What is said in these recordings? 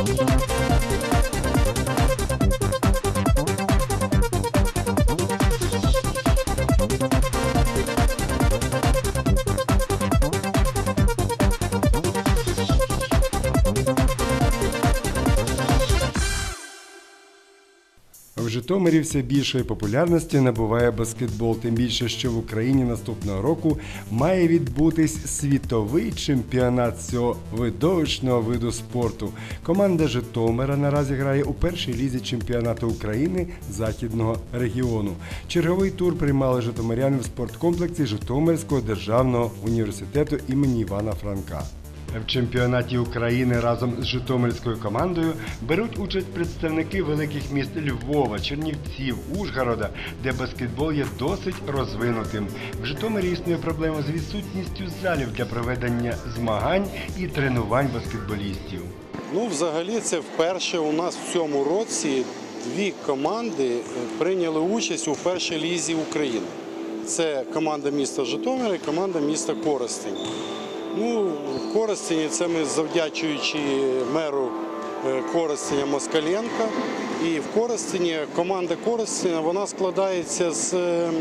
В Житомирі все більшої популярності набуває баскетбол, тим більше, що в Україні наступного року має відбутись світовий чемпіонат цього видовищного виду спорту. Команда Житомира наразі грає у першій лізі чемпіонату України західного регіону. Черговий тур приймали житомиряни в спорткомплексі Житомирського державного університету імені Івана Франка. В чемпіонаті України разом з Житомирською командою беруть участь представники великих міст Львова, Чернівців, Ужгорода, де баскетбол є досить розвинутим. В Житомирі існує проблема з відсутністю залів для проведення змагань і тренувань баскетболістів. Ну, взагалі, це вперше у нас в цьому році дві команди е, прийняли участь у першій лізі України. Це команда міста Житомира і команда міста Коростень. Ну, в Коростені це ми завдячуючи меру е, Коростеня Москаленка. І в Коростені команда Коростеня вона складається з ем,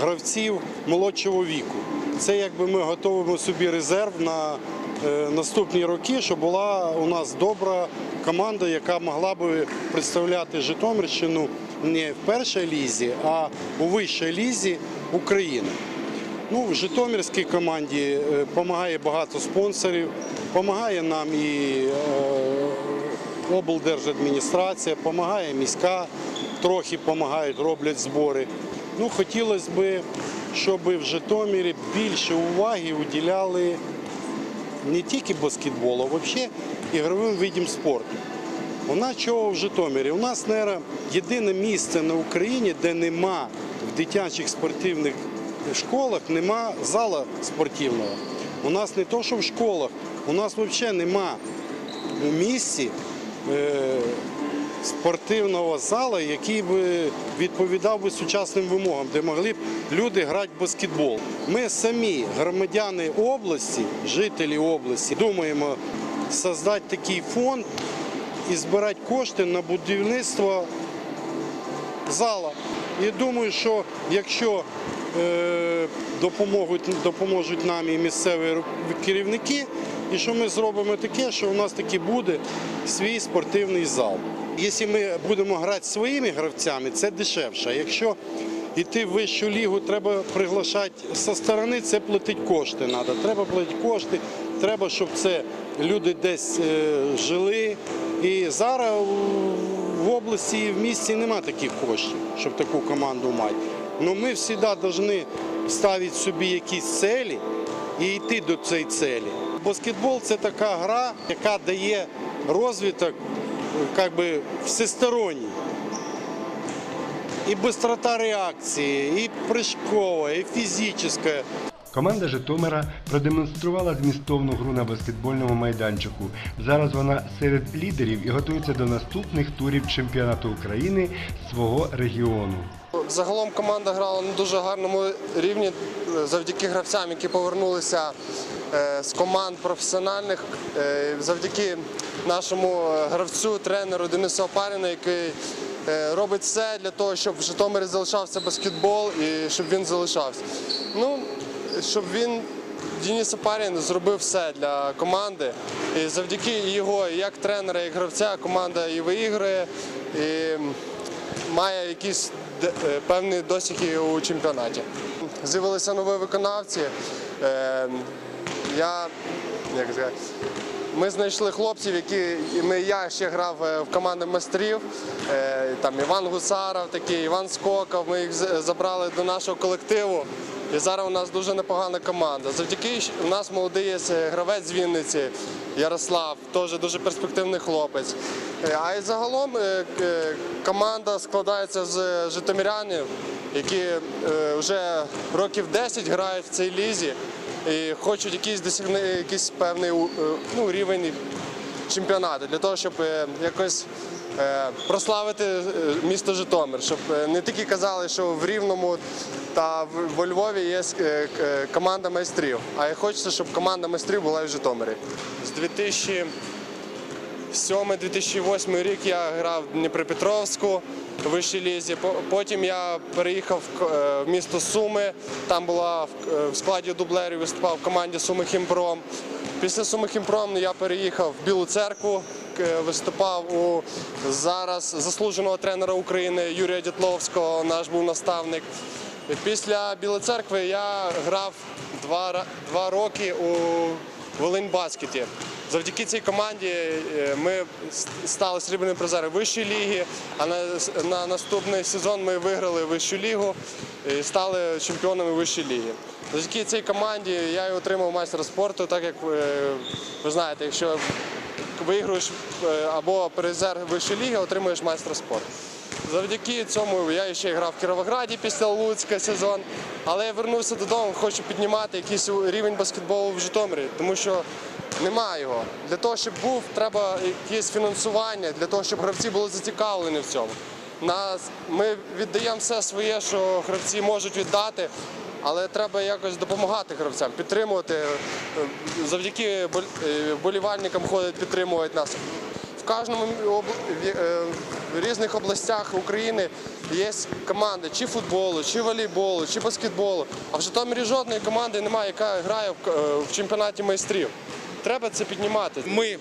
гравців молодшого віку. Це якби ми готуємо собі резерв на е, наступні роки, щоб була у нас добра команда, яка могла би представляти Житомирщину не в першій лізі, а у вищій лізі України. Ну, в Житомирській команді допомагає багато спонсорів, допомагає нам і е, облдержадміністрація, допомагає міська, трохи допомагають, роблять збори. Ну, хотілося б, щоб в Житомирі більше уваги уділяли не тільки баскетболу, а взагалі ігровим видам спорту. У нас чого в Житомирі? У нас, мабуть, єдине місце на Україні, де нема в дитячих спортивних школах нема зала спортивного. У нас не то, що в школах, у нас взагалі нема у місті е, спортивного зала, який би відповідав би сучасним вимогам, де могли б люди грати в баскетбол. Ми самі, громадяни області, жителі області, думаємо створити такий фонд і збирати кошти на будівництво зала. І думаю, що якщо допоможуть, допоможуть нам і місцеві керівники, і що ми зробимо таке, що у нас таки буде свій спортивний зал. Якщо ми будемо грати своїми гравцями, це дешевше. Якщо йти в вищу лігу, треба приглашати зі сторони, це платить кошти. Треба. Треба платити кошти, треба, щоб це люди десь е, жили. І зараз в області і в місті нема таких коштів, щоб таку команду мати. Ну ми завжди повинні ставити собі якісь цілі і йти до цієї цілі. Баскетбол це така гра, яка дає розвиток би, всесторонній. І бистрота реакції, і прыжкова, і фізична. Команда Житомира продемонструвала змістовну гру на баскетбольному майданчику. Зараз вона серед лідерів і готується до наступних турів чемпіонату України свого регіону. Загалом команда грала на дуже гарному рівні е, завдяки гравцям, які повернулися е, з команд професіональних, е, завдяки нашому гравцю, тренеру Денису Опаріну, який робить все для того, щоб в Житомирі залишався баскетбол і щоб він залишався. Ну, щоб він Денис Опарін зробив все для команди. І завдяки його, як тренера, як гравця, команда і виіграє. І має якісь певні досяги у чемпіонаті. З'явилися нові виконавці. Е, Я як сказати, ми знайшли хлопців, які ми, я ще грав е, в команди майстрів. Е, Там Іван Гусаров, такий, Іван Скоков. Ми їх забрали до нашого колективу. І зараз у нас дуже непогана команда. Завдяки у нас молодий е, гравець з Вінниці Ярослав, теж дуже перспективний хлопець. Е, А і загалом е, команда складається з житомирянів, які вже років 10 грають в цій лізі і хочуть якийсь досягни якийсь певний ну, рівень чемпіонату для того, щоб якось прославити е, місто Житомир, щоб е, не тільки казали, що в Рівному та во Львові є е, е, команда майстрів, а й хочеться, щоб команда майстрів була в Житомирі. З 2000 2007-2008 рік я грав в Дніпропетровську в вищій лізі. Потім я переїхав в е, місто Суми. Там була е, в складі дублерів, виступав в команді Суми Хімпром. Після Сумихімпром я переїхав в Білу церкву, виступав у зараз заслуженого тренера України Юрія Дітловського, наш був наставник. Після Білої церкви я грав два, два роки у Волинь-баскеті. Завдяки цій команді е, ми стали срібними призерами вищої ліги, а на, на наступний сезон ми виграли вищу лігу і стали чемпіонами вищої ліги. Завдяки цій команді я і отримав майстра спорту, так як е, ви знаєте, якщо виграєш е, або призер вищої ліги, отримуєш майстра спорту. Завдяки цьому я ще грав в Кіровограді після Луцька сезон. Але я вернувся додому, хочу піднімати якийсь рівень баскетболу в Житомирі, тому що немає його. Для того, щоб був, треба якесь фінансування, для того, щоб гравці були зацікавлені в цьому. Нас, ми віддаємо все своє, що гравці можуть віддати, але треба якось допомагати гравцям, підтримувати. Завдяки е, болівальникам ходять, підтримують нас В кожному об- в- е, в різних областях України є команди чи футболу, чи волейболу, чи баскетболу. А в Житомирі жодної команди немає, яка грає в к- е, в чемпіонаті майстрів. Треба це піднімати. Мы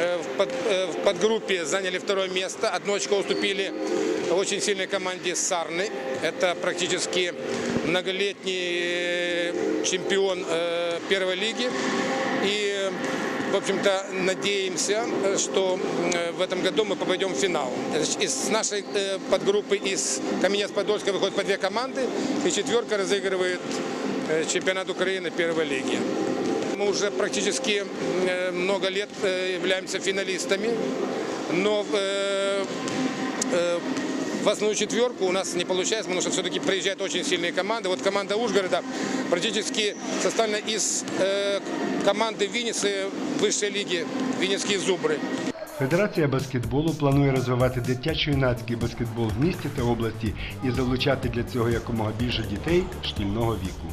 э, в, под- э, в подгруппе заняли второе место. Одну очко уступили очень сильной команде Сарны. Это практически многолетний э, чемпион э, первой лиги. В общем-то, надеемся, э, что э, в этом году мы попадем в финал. Из нашей э, подгруппы из Каменец-Подольска выходит по две команды, и четверка разыгрывает чемпионат Украины первой лиги. Мы уже практически много лет являемся финалистами, но в основную четверку у нас не получается, потому что все-таки приезжают очень сильные команды. Вот команда Ужгорода практически составлена из команды Винницы высшей ліги Вінницькі зубри. Федерація баскетболу планує розвивати дитячо-юнацький баскетбол в місті та області і залучати для цього якомога більше дітей шкільного віку.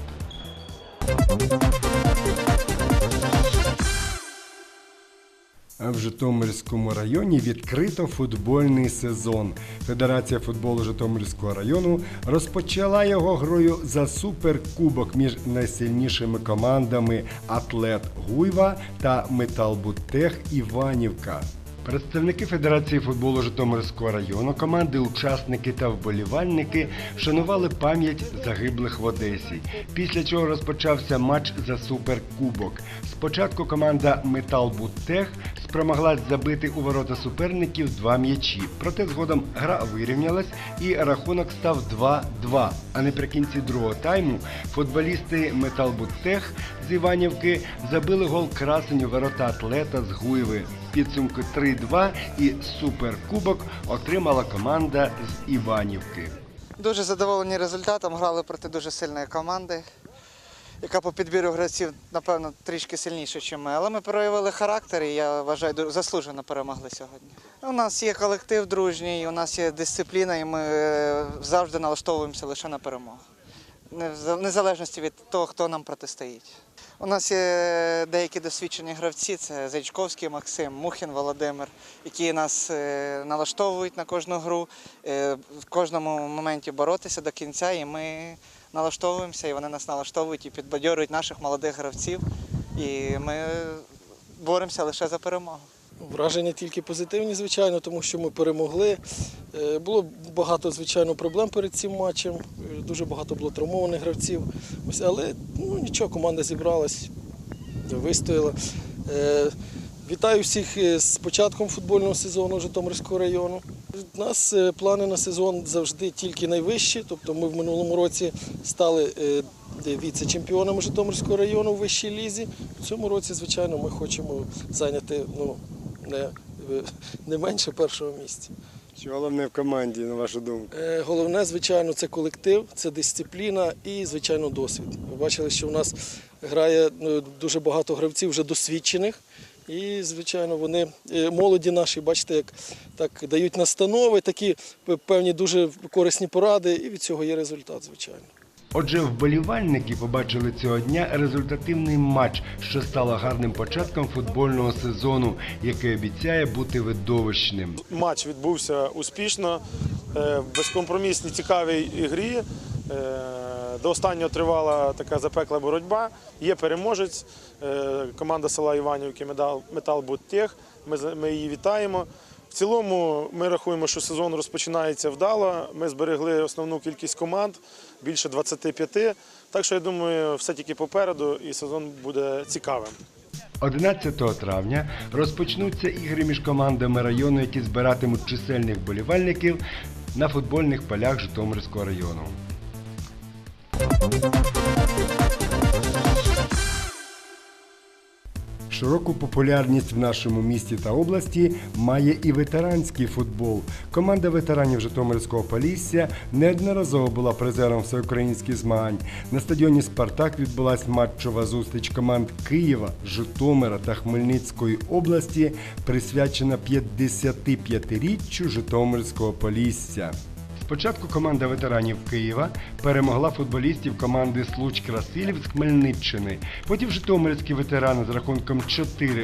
В Житомирському районі відкрито футбольний сезон. Федерація футболу Житомирського району розпочала його грою за суперкубок між найсильнішими командами Атлет Гуйва та Металбутех Іванівка. Представники Федерації футболу Житомирського району, команди, учасники та вболівальники вшанували пам'ять загиблих в Одесі. Після чого розпочався матч за суперкубок. Спочатку команда Металбуттех спромоглась забити у ворота суперників два м'ячі. Проте згодом гра вирівнялась і рахунок став 2-2. А наприкінці другого тайму футболісти Металбуттех з Іванівки забили гол красень у ворота атлета з Гуйви. Підсумку 3-2 і суперкубок отримала команда з Іванівки. Дуже задоволені результатом. Грали проти дуже сильної команди, яка по підбіру гравців, напевно, трішки сильніше, ніж ми. Але ми проявили характер і я вважаю, заслужено перемогли сьогодні. У нас є колектив дружній, у нас є дисципліна, і ми е, завжди налаштовуємося лише на перемогу. В за- незалежності від того, хто нам протистоїть. У нас є деякі досвідчені гравці, це Зайчковський Максим, Мухін Володимир, які нас е, налаштовують на кожну гру, е, в кожному моменті боротися до кінця, і ми налаштовуємося, і вони нас налаштовують і підбадьорюють наших молодих гравців. І ми боремося лише за перемогу. Враження тільки позитивні, звичайно, тому що ми перемогли. Е, Було багато, звичайно, проблем перед цим матчем. Е, Дуже багато було травмованих гравців. Ось, але ну, нічого, команда зібралась, вистояла. Е, Вітаю всіх з початком футбольного сезону Житомирського району. У нас плани на сезон завжди тільки найвищі. Тобто ми в минулому році стали віце-чемпіонами Житомирського району у вищій лізі. В цьому році, звичайно, ми хочемо зайняти ну, не, не менше першого місця. Що головне в команді, на вашу думку? Е, Головне, звичайно, це колектив, це дисципліна і, звичайно, досвід. Ви бачили, що у нас грає ну, дуже багато гравців вже досвідчених. І, звичайно, вони е, молоді наші, бачите, як так дають настанови, такі певні дуже корисні поради, і від цього є результат, звичайно. Отже, вболівальники побачили цього дня результативний матч, що стало гарним початком футбольного сезону, який обіцяє бути видовищним. матч відбувся успішно, е, безкомпромісній цікавій ігрі. Е, До останнього тривала така запекла боротьба. Є переможець. е, Команда села Іванівки Метал, Буттех. Ми її вітаємо. В цілому ми рахуємо, що сезон розпочинається вдало. Ми зберегли основну кількість команд більше 25. Так що я думаю, все тільки попереду і сезон буде цікавим. 11 травня розпочнуться ігри між командами району, які збиратимуть чисельних болівальників на футбольних полях Житомирського району. Широку популярність в нашому місті та області має і ветеранський футбол. Команда ветеранів Житомирського Полісся неодноразово була призером всеукраїнських змагань. На стадіоні Спартак відбулась матчова зустріч команд Києва, Житомира та Хмельницької області, присвячена 55-річчю Житомирського Полісся. Спочатку команда ветеранів Києва перемогла футболістів команди Случ Красилів з Хмельниччини. Потім житомирські ветерани з рахунком 4-1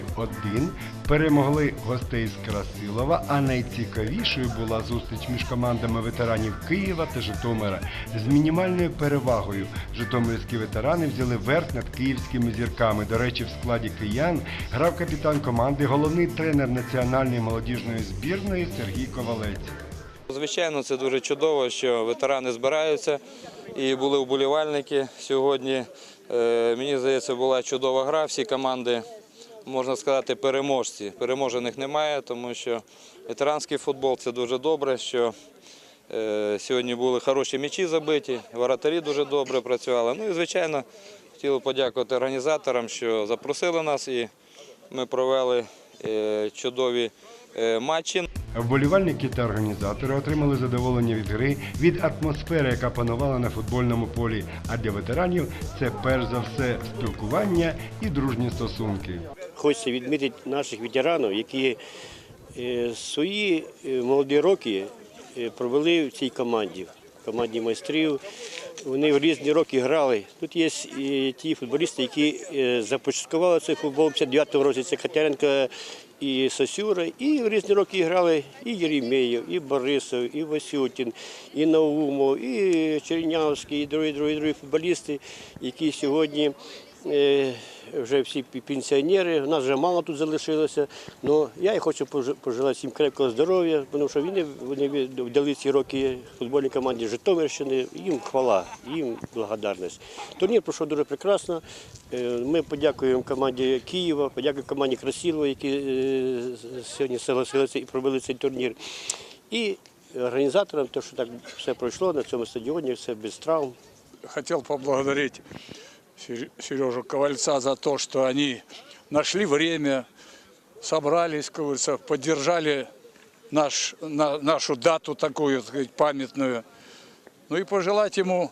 перемогли гостей з Красилова. А найцікавішою була зустріч між командами ветеранів Києва та Житомира. З мінімальною перевагою житомирські ветерани взяли верх над київськими зірками. До речі, в складі киян грав капітан команди, головний тренер національної молодіжної збірної Сергій Ковалець. Звичайно, це дуже чудово, що ветерани збираються і були вболівальники сьогодні. Е, Мені здається, була чудова гра. Всі команди, можна сказати, переможці. Переможених немає, тому що ветеранський футбол це дуже добре. що е, Сьогодні були хороші м'ячі забиті, воротарі дуже добре працювали. Ну і звичайно, хотів подякувати організаторам, що запросили нас і ми провели е, чудові матчі. Вболівальники та організатори отримали задоволення від гри, від атмосфери, яка панувала на футбольному полі. А для ветеранів це перш за все спілкування і дружні стосунки. Хочеться відмітити наших ветеранів, які е, свої е, молоді роки е, провели в цій команді, команді майстрів. Вони в різні роки грали. Тут є і ті футболісти, які е, започаткували цей футбол в 59-му році. Це Катеренко і Сосюра. І в різні роки грали і Єремєєв, і Борисов, і Васютін, і Наумов, і Чернявський, і другі, другі, другі футболісти, які сьогодні вже всі пенсіонери, у нас вже мало тут залишилося. Ну, я і хочу пожелати всім крепкого здоров'я, тому що вони, вони вдали ці роки футбольній команді Житомирщини. Їм хвала, їм благодарність. Турнір пройшов дуже прекрасно. Е, Ми подякуємо команді Києва, подякуємо команді Красилова, які е, сьогодні согласилися і провели цей турнір. І організаторам, те, що так все пройшло на цьому стадіоні, все без травм. хотел поблагодарить Сер- Сережу Ковальца за то, что они нашли время, собрались, как говорится, поддержали наш, на- нашу дату такую, так сказать, памятную. Ну и пожелать ему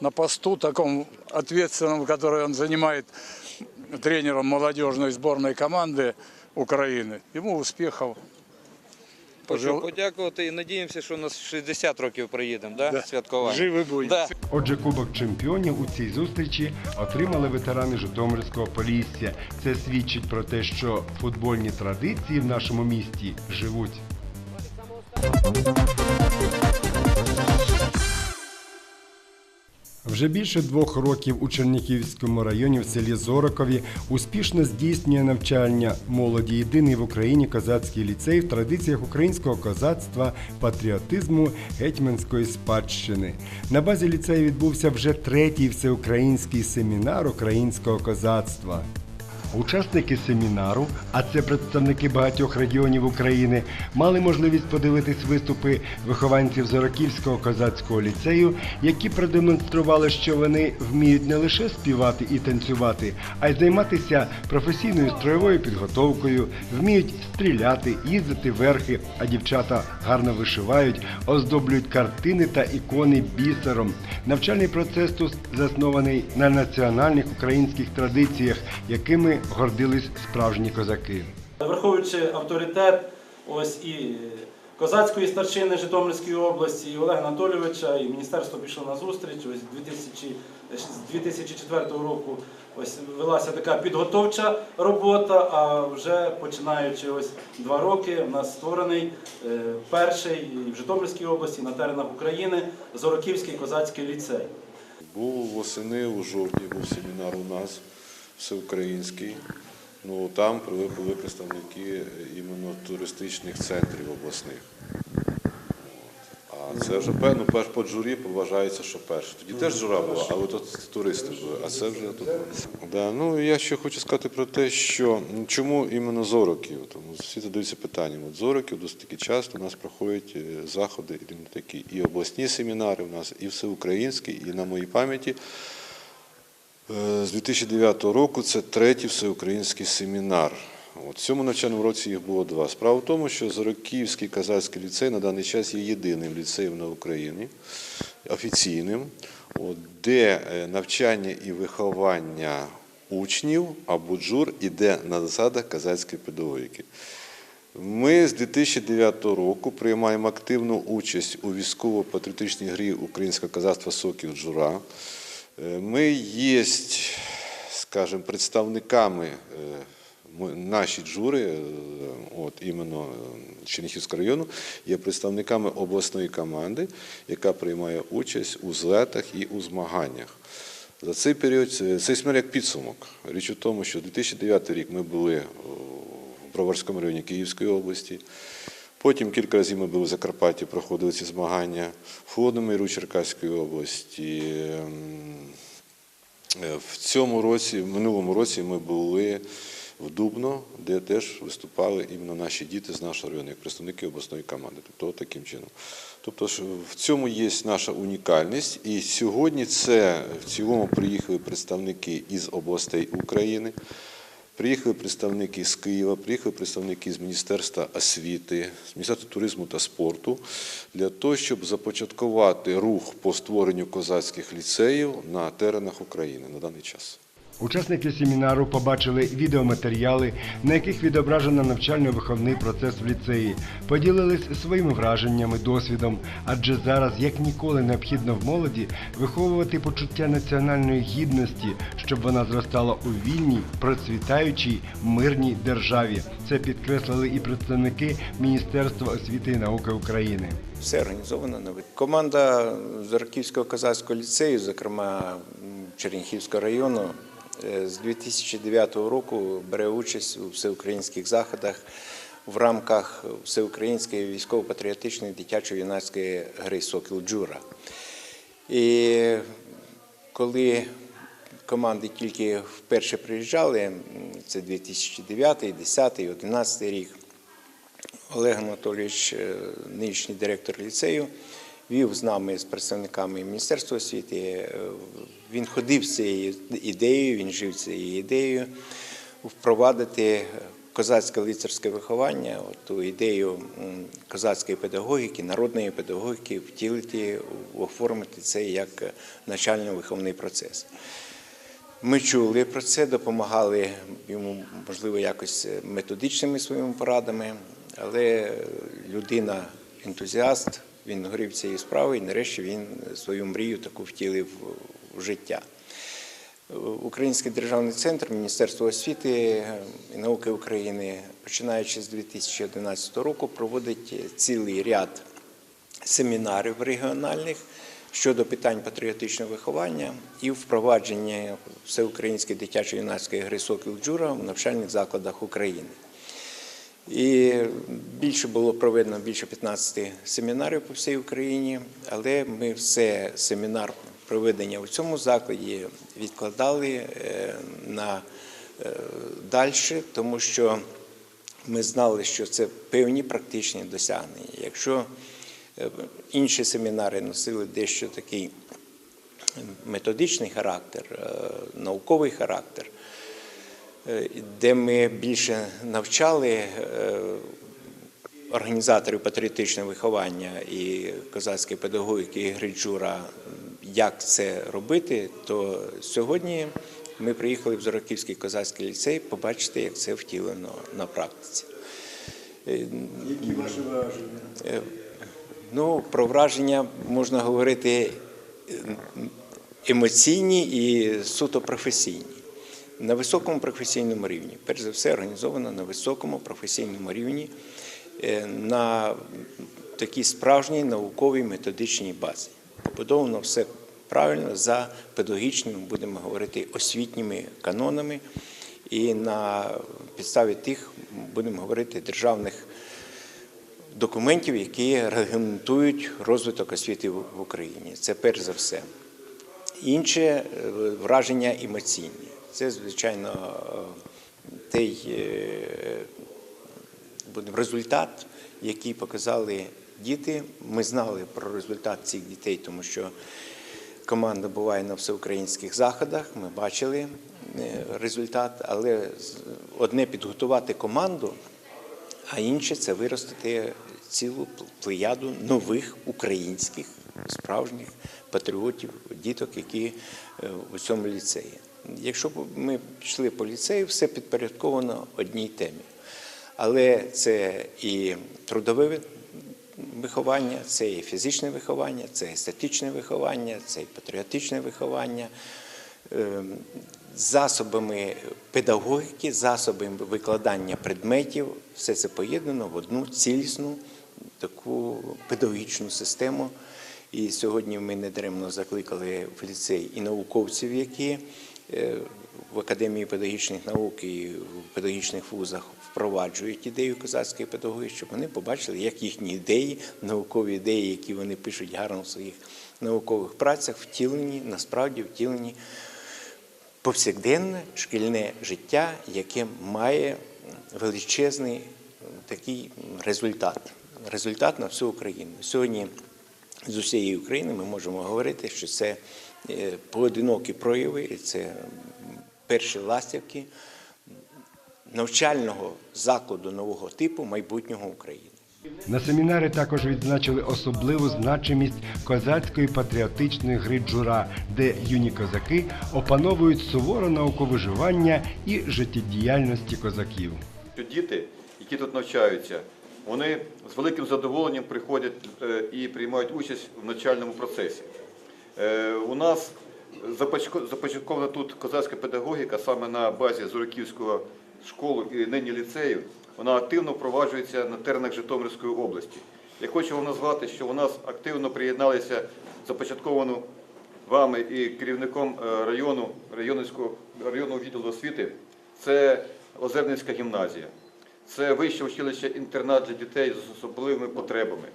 на посту таком ответственном, который он занимает тренером молодежной сборной команды Украины. Ему успехов. Хочу Пожел- подякувати і надіємося, що на 60 років приїдемо, да? Да. святкування. Живі будь. Да. Отже, Кубок чемпіонів у цій зустрічі отримали ветерани Житомирського Полісся. Це свідчить про те, що футбольні традиції в нашому місті живуть. Вже більше двох років у Чернігівському районі в селі Зорокові успішно здійснює навчання молоді єдиний в Україні козацький ліцей в традиціях українського козацтва, патріотизму, гетьманської спадщини. На базі ліцею відбувся вже третій всеукраїнський семінар українського козацтва. Учасники семінару, а це представники багатьох регіонів України, мали можливість подивитись виступи вихованців Зороківського козацького ліцею, які продемонстрували, що вони вміють не лише співати і танцювати, а й займатися професійною строєвою підготовкою, вміють стріляти, їздити верхи, а дівчата гарно вишивають, оздоблюють картини та ікони бісером. Навчальний процес тут заснований на національних українських традиціях, якими гордились справжні козаки. Враховуючи авторитет, ось і козацької старшини Житомирської області, і Олега Анатолійовича, і міністерство пішло на зустріч. Ось 2000, з 2004 року ось велася така підготовча робота, а вже починаючи ось два роки, у нас створений е, перший в Житомирській області, на теренах України Зороківський козацький ліцей. Був восени у жовтні, був семінар у нас всеукраїнський. Ну там були представники іменно туристичних центрів обласних. А це вже певно, перш по журі вважається, що перше. Тоді теж жура була, але тут туристи були, а це вже тут. Да, ну я ще хочу сказати про те, що ну, чому іменно Зороків? Тому всі задаються питанням. От Зороків досить таки часто у нас проходять е, заходи іменно такі. І обласні семінари у нас, і всеукраїнські, і на моїй пам'яті. Е, З 2009 року це третій всеукраїнський семінар. В цьому навчальному році їх було два. Справа в тому, що Зороківський казацький ліцей на даний час є єдиним ліцеєм на Україні, офіційним, де е, навчання і виховання учнів або джур іде на засадах казацької педагогіки. Ми з 2009 року приймаємо активну участь у військово-патріотичній грі Українського казацтва Соків Джура. Е, Ми є, скажімо, представниками е, наші джури, е, от іменно Черніхівського району, є представниками обласної команди, яка приймає участь у злетах і у змаганнях. За цей період цей семінар як підсумок. Річ у тому, що 2009 рік ми були в Броварському районі Київської області. Потім кілька разів ми були в Закарпатті, проходили ці змагання в Холодному Черкаської області. Ем, е, В цьому році, в минулому році ми були в Дубно, де теж виступали іменно наші діти з нашого району, як представники обласної команди. Тобто таким чином. Тобто в цьому є наша унікальність. І сьогодні це в цілому приїхали представники із областей України. Приїхали представники з Києва, приїхали представники з Міністерства освіти, з Міністерства туризму та спорту для того, щоб започаткувати рух по створенню козацьких ліцеїв на теренах України на даний час. Учасники семінару побачили відеоматеріали, на яких відображено навчально-виховний процес в ліцеї, поділились своїми враженнями, досвідом, адже зараз як ніколи необхідно в молоді виховувати почуття національної гідності, щоб вона зростала у вільній, процвітаючій, мирній державі. Це підкреслили і представники Міністерства освіти і науки України. Все організовано на вид. Команда Зороківського козацького ліцею, зокрема Черніхівського району, з 2009 року бере участь у всеукраїнських заходах в рамках всеукраїнської військово-патріотичної дитячо-юнацької гри Сокіл Джура. І коли команди тільки вперше приїжджали, це 2009, 2010, 2011 рік, Олег Анатолійович, е, нинішній директор ліцею, вів з нами, з представниками Міністерства освіти. Е, Він ходив з цією ідеєю, він жив цією ідеєю впровадити козацьке лицарське виховання, ту ідею козацької педагогіки, народної педагогіки, втілити, оформити це як навчально-виховний процес. Ми чули про це, допомагали йому, можливо, якось методичними своїми порадами, але людина ентузіаст, він горів цією справою, і нарешті він свою мрію таку втілив в життя. Український державний центр Міністерства освіти і науки України, починаючи з 2011 року, проводить цілий ряд семінарів регіональних щодо питань патріотичного виховання і впровадження всеукраїнської дитячо-юнацької гри «Сокіл Джура в навчальних закладах України. І більше було проведено більше 15 семінарів по всій Україні, але ми все семінар проведення у цьому закладі відкладали е, на далі, тому що ми знали, що це певні практичні досягнення. Якщо е, інші семінари носили дещо такий методичний характер, е, науковий характер, е, де ми більше навчали е, організаторів патріотичного виховання і козацької педагогіки Гриджура, як це робити, то сьогодні ми приїхали в Зороківський козацький ліцей побачити, як це втілено на практиці. Які ваші враження? Ну, про враження можна говорити е, емоційні і суто професійні. На високому професійному рівні. Перш за все, організовано на високому професійному рівні, е, на такій справжній науковій методичній базі. Побудовано все правильно за педагогічними, будемо говорити, освітніми канонами, і на підставі тих, будемо говорити, державних документів, які регламентують розвиток освіти в Україні. Це перш за все. Інше е, враження емоційні. Це, звичайно, той е, результат, який показали діти. Ми знали про результат цих дітей, тому що команда буває на всеукраїнських заходах. Ми бачили е, результат, але одне підготувати команду, а інше це виростити цілу плеяду нових українських справжніх патріотів, діток, які е, у цьому ліцеї. Якщо б ми пішли по ліцею, все підпорядковано одній темі. Але це і трудове виховання, це і фізичне виховання, це естетичне виховання, це і патріотичне виховання. Ем, Засобами педагогіки, засобами викладання предметів, все це поєднано в одну цілісну таку педагогічну систему. І сьогодні ми недаремно закликали в ліцей і науковців, які в Академії педагогічних наук і в педагогічних вузах впроваджують ідею козацької педагогії, щоб вони побачили, як їхні ідеї, наукові ідеї, які вони пишуть гарно в своїх наукових працях, втілені, насправді втілені повсякденне шкільне життя, яке має величезний такий результат. Результат на всю Україну. Сьогодні з усієї України ми можемо говорити, що це е, поодинокі прояви, це перші ластівки навчального закладу нового типу майбутнього України. На семінарі також відзначили особливу значимість козацької патріотичної гри джура, де юні козаки опановують суворе науковиживання і життєдіяльності козаків. діти, які тут навчаються, вони з великим задоволенням приходять е, і приймають участь в навчальному процесі. Е, У нас започаткована тут козацька педагогіка саме на базі Зороківського школи і нині ліцею. Вона активно впроваджується на теренах Житомирської області. Я хочу вам назвати, що у нас активно приєдналися започатковану вами і керівником е, району, районного відділу освіти. Це Озерницька гімназія. Це вище училище інтернат для дітей з особливими потребами.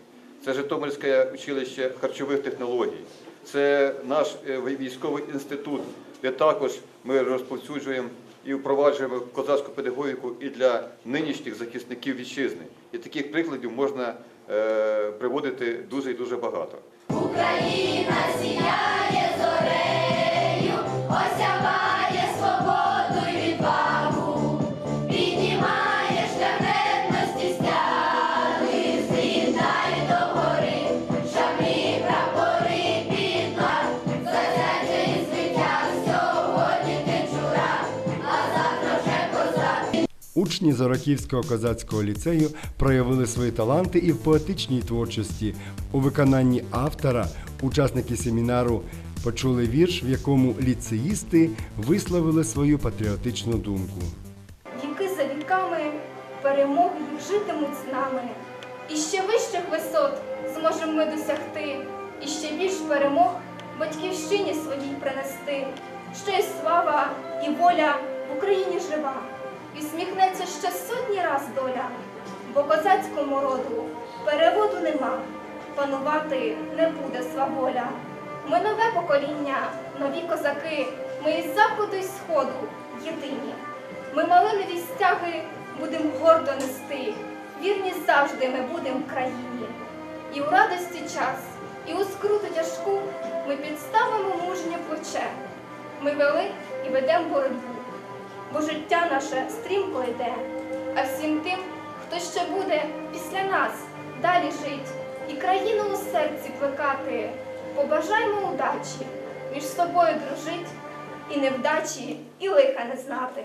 Це Житомирське училище харчових технологій. Це наш е, військовий інститут, де також ми розповсюджуємо і впроваджуємо козацьку педагогіку і для нинішніх захисників вітчизни. І таких прикладів можна е, приводити дуже і дуже багато. Україна сіяє Учні Зороківського козацького ліцею проявили свої таланти і в поетичній творчості. У виконанні автора учасники семінару почули вірш, в якому ліцеїсти висловили свою патріотичну думку. Віки за віками перемоги житимуть з нами. І ще вищих висот зможемо ми досягти, і ще більш перемог батьківщині своїй принести. Що й слава і воля в Україні жива, і сміхнеться ще сотні раз доля, бо козацькому роду переводу нема, панувати не буде сваволя. Ми нове покоління, нові козаки, ми із заходу і сходу єдині. Ми малинові стяги будем гордо нести, вірні завжди ми будем країні. І у радості час, і у скруту тяжку ми підставимо мужнє плече. Ми вели і ведем боротьбу, бо життя наше стрімко йде, а всім тим, хто ще буде після нас далі жить і країну у серці плекати, побажаймо удачі, між собою дружить і невдачі, і лиха не знати.